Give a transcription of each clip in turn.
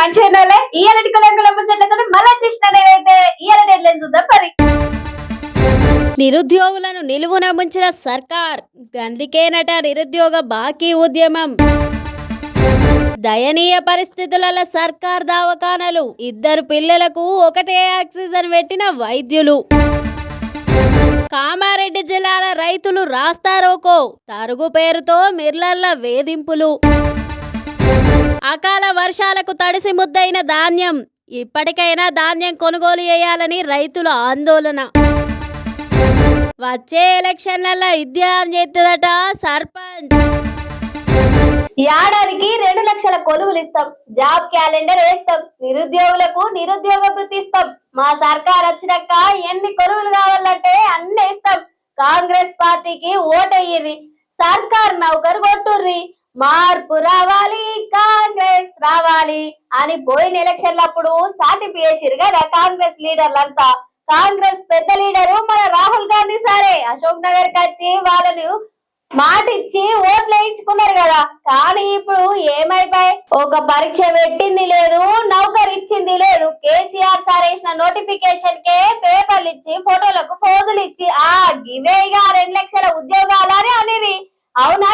మంచిగా కులంకుల ముచ్చట్లతో చూద్దాం మరి నిరుద్యోగులను నిలువున ముంచిన సర్కార్ అందుకేనట నిరుద్యోగ బాకీ ఉద్యమం. దయనీయ పరిస్థితులలో సర్కార్ దవాఖానలు ఇద్దరు పిల్లలకు ఒకటే ఆక్సిజన్ పెట్టిన వైద్యులు. కామారెడ్డి జిల్లాల రైతులు రాస్తారోకో తరుగు పేరుతో మిర్లర్ల వేధింపులు. అకాల వర్షాలకు తడిసి ముద్దైన ధాన్యం. ఇప్పటికైనా ధాన్యం కొనుగోలు చేయాలని రైతుల ఆందోళన. వచ్చే ఎలక్షన్లలో విద్యాం చేస్తుందట సర్పంచ్. ఏడాదికి రెండు లక్షల కొలువులు ఇస్తాం. జాబ్ క్యాలెండర్ వేస్తాం. నిరుద్యోగులకు నిరుద్యోగ వృత్తి ఇస్తాం. మా సర్కార్ వచ్చినాక ఎన్ని కొలువులు కావాలంటే అన్ని ఇస్తాం. కాంగ్రెస్ పార్టీకి ఓటయ్యిర్రి. సర్కార్ నౌకరు కొట్టుర్రి. మార్పు రావాలి కాంగ్రెస్ రావాలి అని పోయిన ఎలక్షన్లప్పుడు సాటి వేసిరు కదా కాంగ్రెస్ లీడర్లంతా. కాంగ్రెస్ పెద్ద లీడరు మన రాహుల్ గాంధీ సారే. అశోక్ నగర్కి వచ్చి వాళ్ళను మాటిచ్చి ఓట్లు వేయించుకున్నారు కదా. కానీ ఇప్పుడు ఏమైపోయి? ఒక పరీక్ష పెట్టింది లేదు నౌకర్ ఇచ్చింది లేదు. కేసీఆర్ సార్ వేసిన నోటిఫికేషన్ కే పేపర్లు ఇచ్చి ఫోటోలకు ఫోజులు ఇచ్చి ఆ గివేగా రెండు లక్షల ఉద్యోగాలని అనేది. అవునా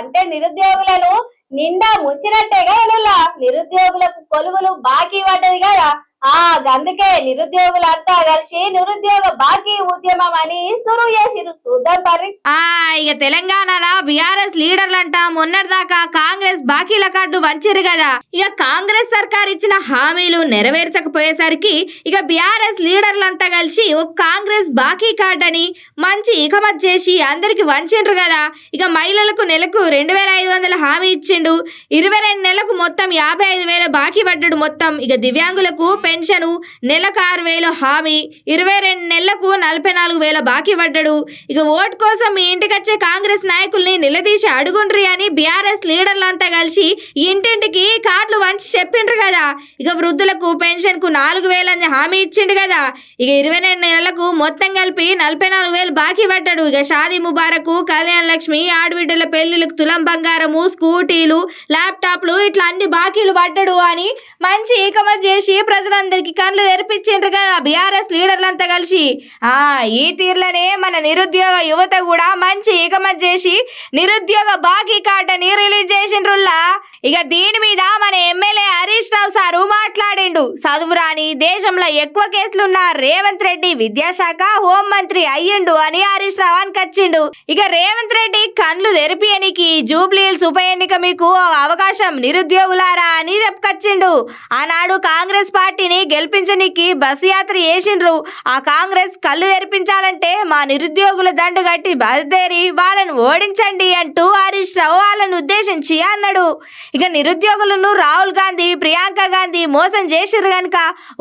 అంటే నిరుద్యోగులను నిండా ముచ్చినట్టేగా ఎనులా నిరుద్యోగులకు కొలువులు బాకీ పడ్డది కదా. ఆ అందుకే నిరుద్యోగులంతా కలిసి నిరుద్యోగ బాకీ ఉద్యమం అని సురు చేసిరు చూద్దాం పరి ఆ ఇక తెలంగాణలో బిఆర్ఎస్ లీడర్లంట మొన్నటిదాకా కాంగ్రెస్ బాకీల కార్డు వంచిరు కదా. ఇక కాంగ్రెస్ సర్కార్ ఇచ్చిన హామీలు నెరవేర్చకపోయేసరికి ఇక బిఆర్ఎస్ లీడర్లంతా కలిసి ఒక కాంగ్రెస్ బాకీ కార్డు అని మంచి ఇకమత్ చేసి అందరికి వంచిండ్రు కదా. ఇక మహిళలకు నెలకు రెండు వేల ఐదు వందల హామీ ఇచ్చిండు. ఇరవై రెండు నెలలకు మొత్తం యాభై ఐదు వేల బాకీ పడ్డాడు మొత్తం. ఇక దివ్యాంగులకు పెన్షను నెలకు ఆరు వేలు హామీ ఇరవై రెండు నెలలకు నలభై నాలుగు వేల బాకీ పడ్డాడు. ఇక ఓటు కోసం మీ ఇంటికి వచ్చే కాంగ్రెస్ నాయకుల్ని నిలదీసి అడుగుండ్రి అని బీఆర్ఎస్ లీడర్లంతా కలిసి ఇంటింటికి కార్డులు వంచి చెప్పిండ్రు కదా. ఇక వృద్ధులకు పెన్షన్కు నాలుగు వేలని హామీ ఇచ్చిండు కదా. ఇక ఇరవై రెండు నెలలకు మొత్తం కలిపి నలభై నాలుగు వేలు బాకీ పడ్డాడు. ఇక షాదీ ముబారకు కళ్యాణ లక్ష్మి ఆడబిడ్డల పెళ్ళిలకు తులం బంగారము స్కూటీలు ల్యాప్టాప్లు ఇట్లా అన్ని బాకీలు పడ్డాడు అని మంచి ఈకమత్ చేసి ప్రజలందరికీ కళ్ళు తెరిపించిండ్రు కదా బీఆర్ఎస్ లీడర్లంతా కలిసి. ఆ ఈ తీర్లనే మన నిరుద్యోగ యువత కూడా మంచి ఈకమత్ చేసి నిరుద్యోగ బాకీ కార్డుని రిలీజ్ చేసిండ్రుల్లా. ఇక దీని మీద మన ఎమ్మెల్యే హరీష్ రావు సారు మాట్లాడిండు. చదువురాని దేశంలో ఎక్కువ కేసులున్న రేవంత్ రెడ్డి విద్యాశాఖ హోం మంత్రి అయ్యిండు అని హరీష్ రావు అనికొచ్చిండు. ఇక రేవంత్ రెడ్డి కండ్లు తెరిపియనికి జూబ్లీహిల్స్ ఉప ఎన్నిక మీకు అవకాశం నిరుద్యోగులారా అని చెప్పుకొచ్చిండు. ఆనాడు కాంగ్రెస్ పార్టీని గెలిపించనికి బస్సు యాత్ర చేసిండ్రు. ఆ కాంగ్రెస్ కళ్ళు తెరిపించాలంటే మా నిరుద్యోగుల దండు కట్టి బయలుదేరి వాళ్ళను ఓడించండి అంటూ హరీష్ రావు వాళ్ళను ఉద్దేశించి అన్నాడు. ఇక నిరుద్యోగులను రాహుల్ గాంధీ ప్రియాంక గాంధీ మోసం చేసిర్రు కనుక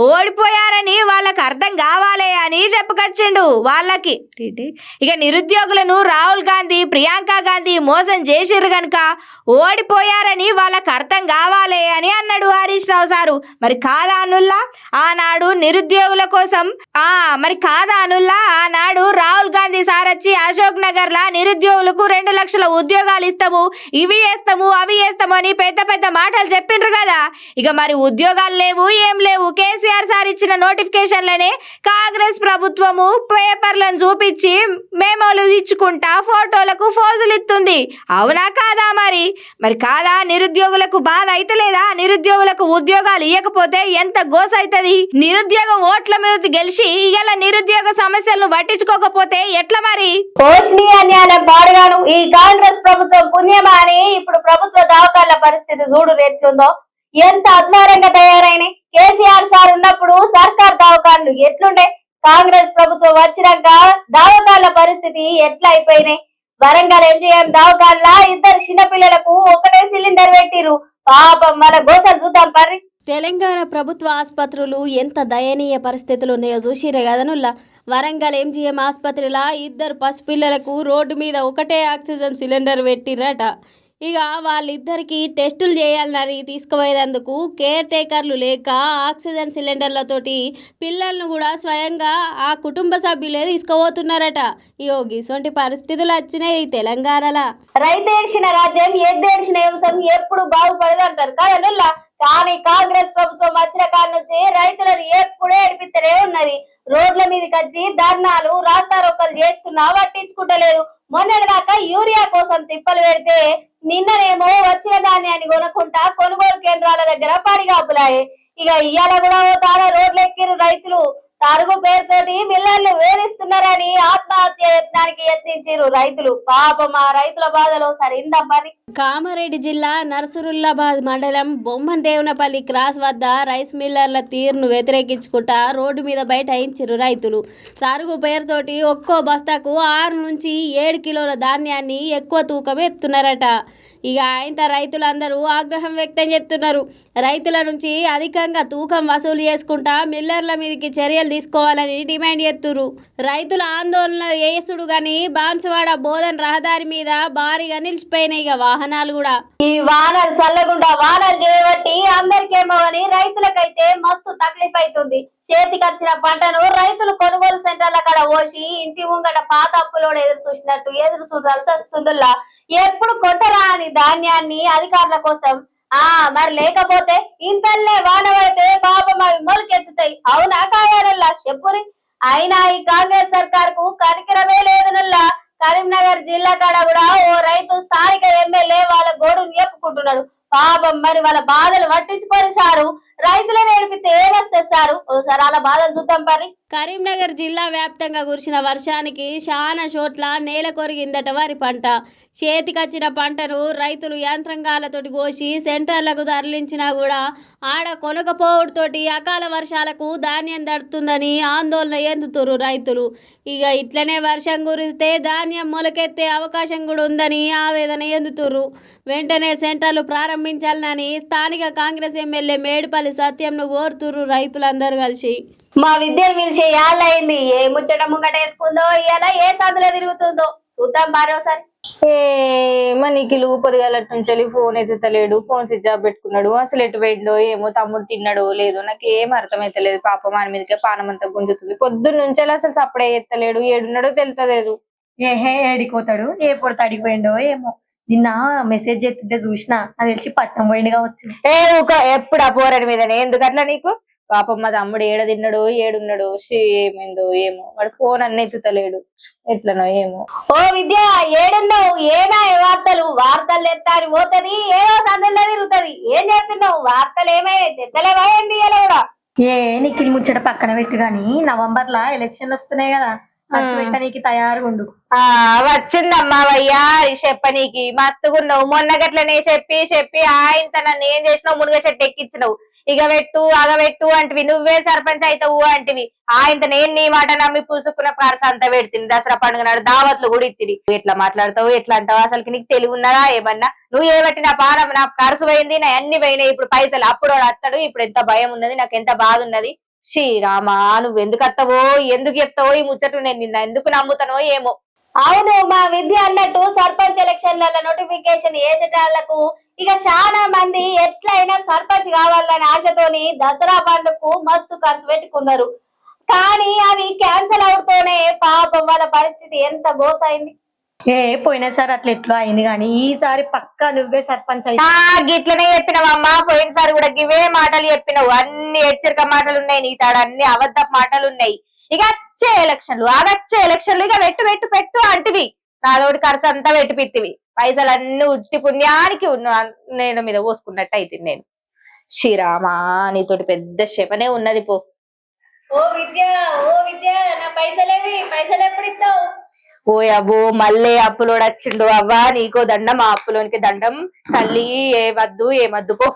ఓడిపోయారని వాళ్ళకి అర్థం కావాలి అని చెప్పుకొచ్చిండు వాళ్ళకి. ఇక నిరుద్యోగులను రాహుల్ గాంధీ ప్రియాంక గాంధీ మోసం చేసిర్రు కనుక ఓడిపోయారని వాళ్ళకి అర్థం కావాలి అని అన్నాడు హరీష్ రావు సారు. మరి కాదా అనుల్లా? ఆనాడు నిరుద్యోగుల కోసం ఆ మరి కాదా అనుల్లా? ఆనాడు రాహుల్ గాంధీ సార్ వచ్చి అశోక్ నగర్ లా నిరుద్యోగులకు రెండు లక్షల ఉద్యోగాలు ఇస్తాము ఇవి చేస్తాము అవి చేస్తాము అని పెద్ద పెద్ద మాటలు చెప్పిండ్రు కదా. ఇక మరి ఉద్యోగాలు లేవు ఏం లేవు. కేసీఆర్ సార్ ఇచ్చిన నోటిఫికేషన్లనే కాంగ్రెస్ ప్రభుత్వము పేపర్లను చూపించి మేమోలు ఇచ్చుకుంటా ఫోటోలకు ఫోజులు ఇస్తుంది అవునా కాదా మరి? మరి కాదా? నిరుద్యోగులకు బాధ అయితలేదా నిరుద్యోగులకు ఉద్యోగాలు ఇవ్వకపోతే ఎంత గోస అవుతుంది నిరుద్యోగ ఓట్ల మీద గెలిచి ఇలా నిరుద్యోగ సమస్యలను పట్టించుకోకపోతే ఎట్లా మరి? పాడుగాను ఈ కాంగ్రెస్ ప్రభుత్వం పుణ్యమా అని ఇప్పుడు ప్రభుత్వ దావకాల పరిస్థితి చూడు ఎట్లుందో. ఎంత అద్వారంగా తయారైనాయి. కేసీఆర్ సార్ ఉన్నప్పుడు సర్కార్ దవాఖాన్లు ఎట్లుండే? కాంగ్రెస్ ప్రభుత్వం వచ్చినాక దవాఖాన్ల పరిస్థితి ఎట్లా అయిపోయినాయి వరంగల్ ఎంజీఎం దవాఖాన్ల ఇద్దరు చిన్నపిల్లలకు ఒకటే సిలిండర్ పెట్టిరు పాపం మన గోసలు చూద్దాం పర్రి. తెలంగాణ ప్రభుత్వ ఆసుపత్రులు ఎంత దయనీయ పరిస్థితులు ఉన్నాయో చూసిరే కదనుల్లా వరంగల్ ఎంజీఎం ఆసుపత్రిలో ఇద్దరు పసిపిల్లలకు రోడ్డు మీద ఒకటే ఆక్సిజన్ సిలిండర్ పెట్టిరట ఇక వాళ్ళిద్దరికీ టెస్టులు చేయాలని తీసుకుపోయేందుకు కేర్ టేకర్లు లేక ఆక్సిజన్ సిలిండర్లతోటి పిల్లలను కూడా స్వయంగా ఆ కుటుంబ సభ్యులే తీసుకుపోతున్నారట. ఇగో గిసొంటి పరిస్థితులు వచ్చినాయి తెలంగాణలో. రైతు ఏడ్చిన రాజ్యం ఎద్దేడ్చిన వ్యవసాయం ఎప్పుడు బాగుపడదు అంటారు. కాదనుల్లా? కానీ కాంగ్రెస్ ప్రభుత్వం వచ్చిన కాడ నుంచి రైతులను ఎప్పుడూ ఏడిపిస్తూనే ఉన్నది. రోడ్ల మీదకి వచ్చి ధర్నాలు రాస్తారోకలు చేస్తున్నా పట్టించుకుంటలేదు. మొన్నటిదాకా యూరియా కోసం తిప్పలు పెడితే నిన్ననేమో వచ్చిన ధాన్యాన్ని కొనుక్కుంటా కొనుగోలు కేంద్రాల దగ్గర పడిగాపులాయి ఇక ఇయ్యాల కూడా ఓ తార రోడ్లు ఎక్కిరు రైతులు. తరుగు పేరుతోటి మిల్లర్లు వేధిస్తున్నారని ఆత్మహత్య యత్నానికి యత్నించారు రైతులు. పాపం ఆ రైతుల బాధలో సరిందమ్మని కామారెడ్డి జిల్లా నర్సురుల్లాబాద్ మండలం బొమ్మన్ దేవునపల్లి క్రాస్ వద్ద రైస్ మిల్లర్ల తీరును వ్యతిరేకించుకుంటా రోడ్డు మీద బయట అయించారు రైతులు. సరుగు పేరుతోటి ఒక్కో బస్తాకు ఆరు నుంచి ఏడు కిలోల ధాన్యాన్ని ఎక్కువ తూకం ఎత్తున్నారట. ఇక ఆయన రైతులందరూ ఆగ్రహం వ్యక్తం చేస్తున్నారు. రైతుల నుంచి అధికంగా తూకం వసూలు చేసుకుంటా మిల్లర్ల మీదకి చర్యలు తీసుకోవాలని డిమాండ్ చేస్తున్నారు రైతుల ఆందోళన వేసుడు గాని బాన్సువాడ బోధన్ రహదారి మీద భారీగా నిలిచిపోయినాయి ఇక వాహనాలు కూడా. ఈ వానలు చల్లకుండా వానలు చేయబట్టి అందరికేమో అని రైతులకైతే మస్తు తక్లీఫ్ అవుతుంది చేతికి వచ్చిన పంటను రైతులు కొనుగోలు సెంటర్ల కాడ పోసి ఇంటి ముంగట పాత అప్పులోడు ఎదురు చూసినట్టు ఎదురు చూడాల్సి వస్తుందిలా. ఎప్పుడు కొట్టరా అని ధాన్యాన్ని అధికారుల కోసం. ఆ మరి లేకపోతే ఇంతల్లే వానవైతే పాపం అవి మొలకెత్తుతాయి. అవునా కాయాలల్లా చెప్పురి? అయినా ఈ కాంగ్రెస్ సర్కార్కు కనికిరమే లేదునుల్లా కరీంనగర్ జిల్లా కాడ కూడా ఓ రైతు స్థానిక ఎమ్మెల్యే వాళ్ళ గోడును చెప్పుకుంటున్నాడు పాపం మరి వాళ్ళ బాధలు పట్టించుకొని సారు. రైతులను నేర్పితే ఏమొస్తే సారు ఓసారి అలా బాధలు చూద్దాం పని. కరీంనగర్ జిల్లా వ్యాప్తంగా కురిసిన వర్షానికి చాలా చోట్ల నేల కొరిగిందట వరి పంట. చేతికొచ్చిన పంటను రైతులు యంత్రాంగాలతోటి కోసి సెంటర్లకు తరలించినా కూడా ఆడ కొనకపోవడంతోటి అకాల వర్షాలకు ధాన్యం దడుతుందని ఆందోళన ఎందుతురు రైతులు. ఇక ఇట్లనే వర్షం కురిస్తే ధాన్యం మొలకెత్తే అవకాశం కూడా ఉందని ఆవేదన ఎందుతురు వెంటనే సెంటర్లు ప్రారంభించాలని స్థానిక కాంగ్రెస్ ఎమ్మెల్యే మేడిపల్లి సత్యంను కోరుతురు రైతులందరూ కలిసి. మా విద్యను పిలిచే ఏళ్ళయింది ఏ ముచ్చట ముంగట వేసుకుందో ఇవాళ ఏ సందులో తిరుగుతుందో చూద్దాం ఒకసారి ఏ మనీకిలు పొద్దుగాల నుంచి ఫోన్ ఎత్తుతలేడు ఫోన్ స్విచ్ ఆఫ్ పెట్టుకున్నాడు. అసలు ఎటు పోయిండో ఏమో తమ్ముడు తిన్నాడో లేదో నాకు ఏం అర్థమైతలేదు. పాపం మన మీదకే పానం అంతా గుంజుతుంది. పొద్దున్న నుంచి అసలు సప్పుడే ఎత్తలేడు. ఏడున్నాడో తెలుతలేదు ఏహే ఏడిపోతాడు ఏ పొడత అడిగిపోయిండో ఏమో. నిన్న మెసేజ్ చేస్తుంటే చూసిన అది తెలిసి పట్నం పోయింది కావచ్చు. ఏ ఊక ఎప్పుడు ఆ పోరడి మీదనే? ఎందుకు అట్లా నీకు? పాపం మా తమ్ముడు ఏడ తిన్నాడు ఏడున్నాడు ఏమైందో ఏమో. వాడు ఫోన్ అన్న ఎత్తుతలేడు. ఎట్లనో ఏమో. ఓ విద్య ఏడున్నావు? ఏనా వార్తలు? వార్తలు ఎత్తారి పోతది ఏదో సందులో తిరుగుతది. ఏం చేస్తున్నావు? వార్తలు ఏమైనా ఏ నిఖిల్ ముచ్చట పక్కన పెట్టి గాని నవంబర్ లా ఎలక్షన్లు వస్తున్నాయి కదా. ఉండు ఆ. వచ్చిందమ్మా వయ్యా చెప్పనీకి మస్తుగున్నావు. మొన్న గట్లనే చెప్పి చెప్పి ఆయన నన్ను ఏం చేసినావు? మునుగ చెట్టు ఎక్కించినావు ఇక పెట్టు అగబెట్టు అంటివి. నువ్వే సర్పంచ్ అవుతావు అంటివి. ఆయన నేను నీ మాట నమ్మి పూసుకున్న పరస అంతా పెడుతుంది. దసరా పండుగ నాడు దావత్లు కూడా ఇత్తిరి. ఎట్లా మాట్లాడతావు ఎట్లా అంటావు? అసలు నీకు తెలివి ఉన్నదా ఏమన్నా? నువ్వు ఏబట్టి నా పానం నా ఖర్చు పోయింది నా అన్ని పోయినాయి. ఇప్పుడు పైసలు అప్పుడు వాడు వస్తాడు ఇప్పుడు ఎంత భయం ఉన్నది నాకు ఎంత బాధ ఉన్నది. శ్రీరామా నువ్వు ఎందుకు అత్తవో ఎందుకు చెప్తావో ఈ ముచ్చట నేను నిన్న ఎందుకు నమ్ముతానో ఏమో. అవును మా విద్య అన్నట్టు సర్పంచ్ ఎలక్షన్ల నోటిఫికేషన్ వేసేటాళ్ళకు ఇక చాలా మంది ఎట్లయినా సర్పంచ్ కావాలనే ఆశతోని దసరా పండుగకు మస్తు ఖర్చు పెట్టుకున్నారు. కానీ అవి క్యాన్సిల్ అవుతూనే పాపం వాళ్ళ పరిస్థితి ఎంత గోసైంది ఏ పోయినసారి అట్లా ఎట్లా అయింది కానీ ఈసారి పక్కా నువ్వే సర్పంచ్ గిట్లనే చెప్పినవమ్మా. పోయినసారి కూడా గివే మాటలు చెప్పినవు. అన్ని హెచ్చరిక మాటలు ఉన్నాయి నీ తాడ అన్ని అబద్ధ మాటలు ఉన్నాయి ఇక వచ్చే ఎలక్షన్లు ఆ వచ్చే ఎలక్షన్లు ఇక పెట్టు పెట్టు పెట్టు అంటివి. నాదోటి ఖర్చు అంతా పెట్టి పిత్తివి పైసలు అన్ని ఉచిత పుణ్యానికి ఉన్న నేను మీద పోసుకున్నట్టు అయితే నేను. శ్రీరామా నీతోటి పెద్ద శపనే ఉన్నది పో. ఓ విద్య ఓ విద్య నా పైసలేవి పైసలు ఎప్పుడు ఇస్తావు ఓ అబ్బో మళ్ళీ అప్పులోడు వచ్చిండు అవ్వా నీకో దండం ఆ అప్పులోనికి దండం తల్లి ఏ వద్దు ఏమద్దు పో.